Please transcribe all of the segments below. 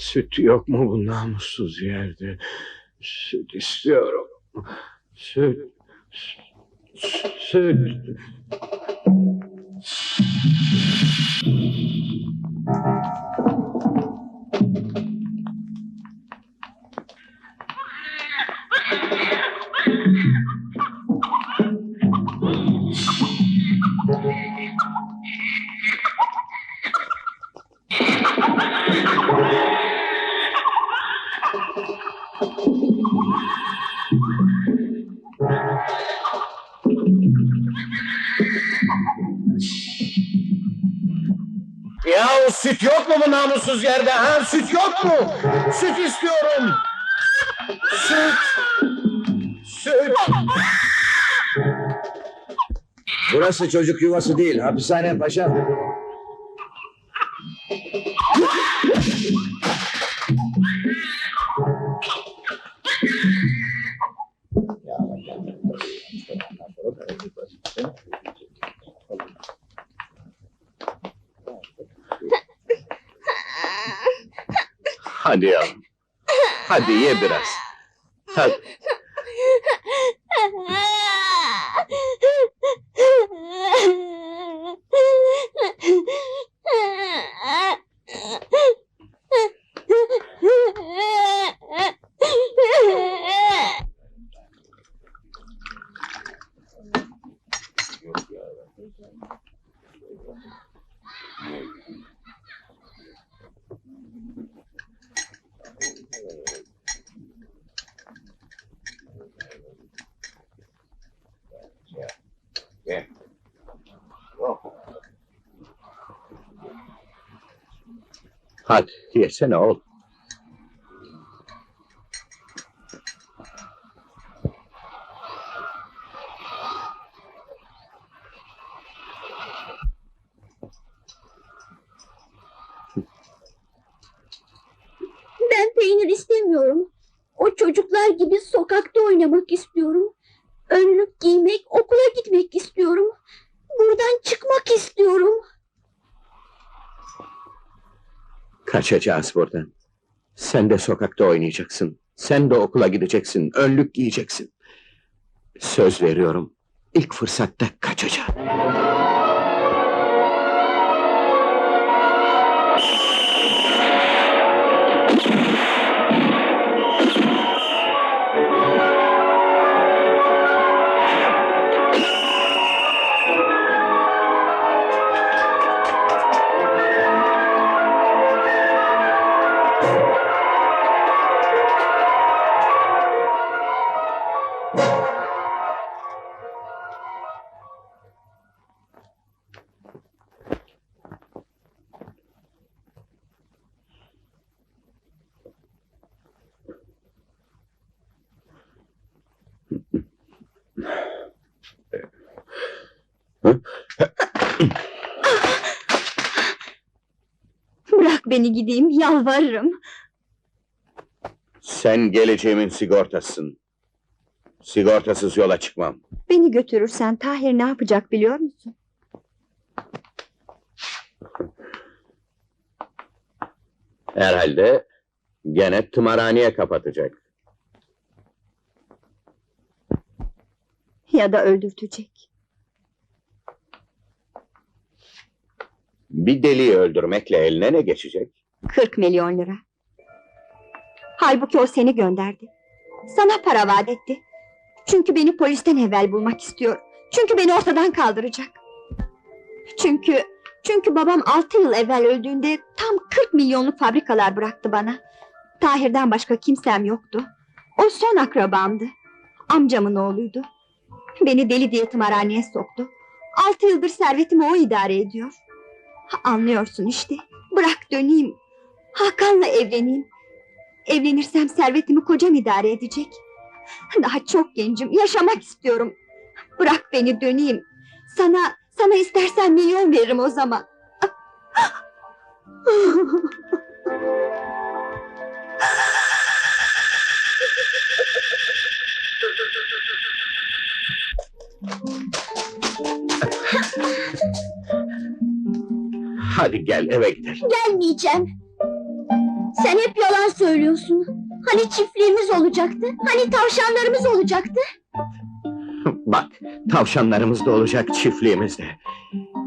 Süt yok mu bu namussuz yerde? Süt istiyorum. Süt. Süt. Süt yok mu bu namussuz yerde? Ha süt yok mu? Süt istiyorum. Süt. Süt. Burası çocuk yuvası değil, hapishane paşam. Hadi yavrum. Hadi ye biraz. Hadi. Hadi yesene oğlum. Ben peynir istemiyorum. O çocuklar gibi sokakta oynamak istiyorum. Önlük giymek, okula gitmek istiyorum. Buradan çıkmak istiyorum. Kaçacağız buradan. Sen de sokakta oynayacaksın. Sen de okula gideceksin. Önlük giyeceksin. Söz veriyorum. İlk fırsatta kaçacağım. Bırak beni gideyim, yalvarırım. Sen geleceğimin sigortasısın. Sigortasız yola çıkmam. Beni götürürsen Tahir ne yapacak biliyor musun? Herhalde gene tımarhaneye kapatacak. Ya da öldürtecek. Bir deliği öldürmekle eline ne geçecek? 40 milyon lira. Halbuki o seni gönderdi. Sana para vaat etti. Çünkü beni polisten evvel bulmak istiyor. Çünkü beni ortadan kaldıracak. Çünkü çünkü babam altı yıl evvel öldüğünde tam 40 milyonluk fabrikalar bıraktı bana. Tahir'den başka kimsem yoktu. O son akrabamdı. Amcamın oğluydu. Beni deli diye tımarhaneye soktu. Altı yıldır servetimi o idare ediyor. Anlıyorsun işte. Bırak döneyim. Hakan'la evleneyim. Evlenirsem servetimi kocam idare edecek. Daha çok gencim, yaşamak istiyorum. Bırak beni döneyim. Sana, sana istersen milyon veririm o zaman. Hadi gel eve gidelim. Gelmeyeceğim. Sen hep yalan söylüyorsun. Hani çiftliğimiz olacaktı? Hani tavşanlarımız olacaktı? Bak, tavşanlarımız da olacak çiftliğimiz de.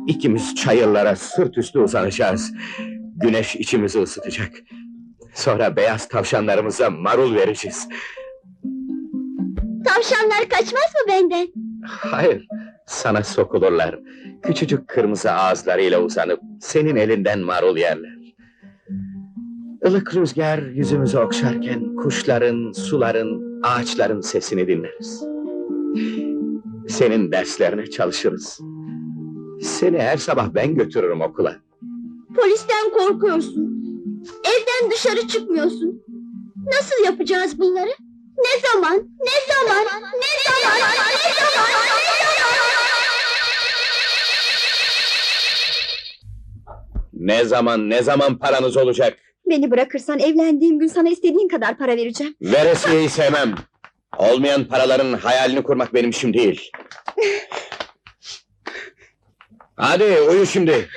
İkimiz çayırlara sırt üstü uzanacağız. Güneş içimizi ısıtacak. Sonra beyaz tavşanlarımıza marul vereceğiz. Tavşanlar kaçmaz mı benden? Hayır, sana sokulurlar. Küçücük kırmızı ağızlarıyla uzanıp senin elinden marul yerler. Ilık rüzgar yüzümüzü okşarken kuşların, suların, ağaçların sesini dinleriz. Senin derslerine çalışırız. Seni her sabah ben götürürüm okula. Polisten korkuyorsun. Evden dışarı çıkmıyorsun. Nasıl yapacağız bunları? Ne zaman? Ne zaman? Ne zaman? Ne zaman? Ne zaman? Ne zaman, ne zaman paranız olacak? Beni bırakırsan evlendiğim gün sana istediğin kadar para vereceğim. Veresiyeyi sevmem. Olmayan paraların hayalini kurmak benim işim değil. Hadi uyu şimdi.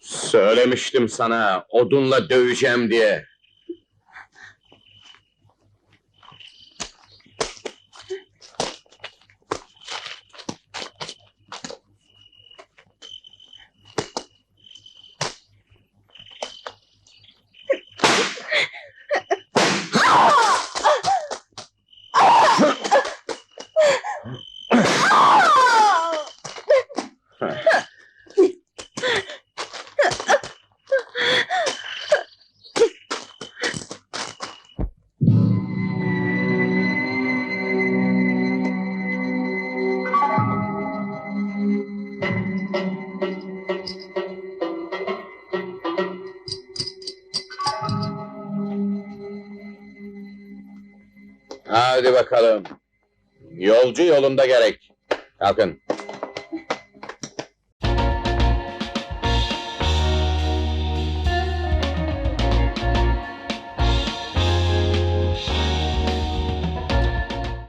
Söylemiştim sana odunla döveceğim diye. Hadi bakalım. Yolcu yolunda gerek. Kalkın.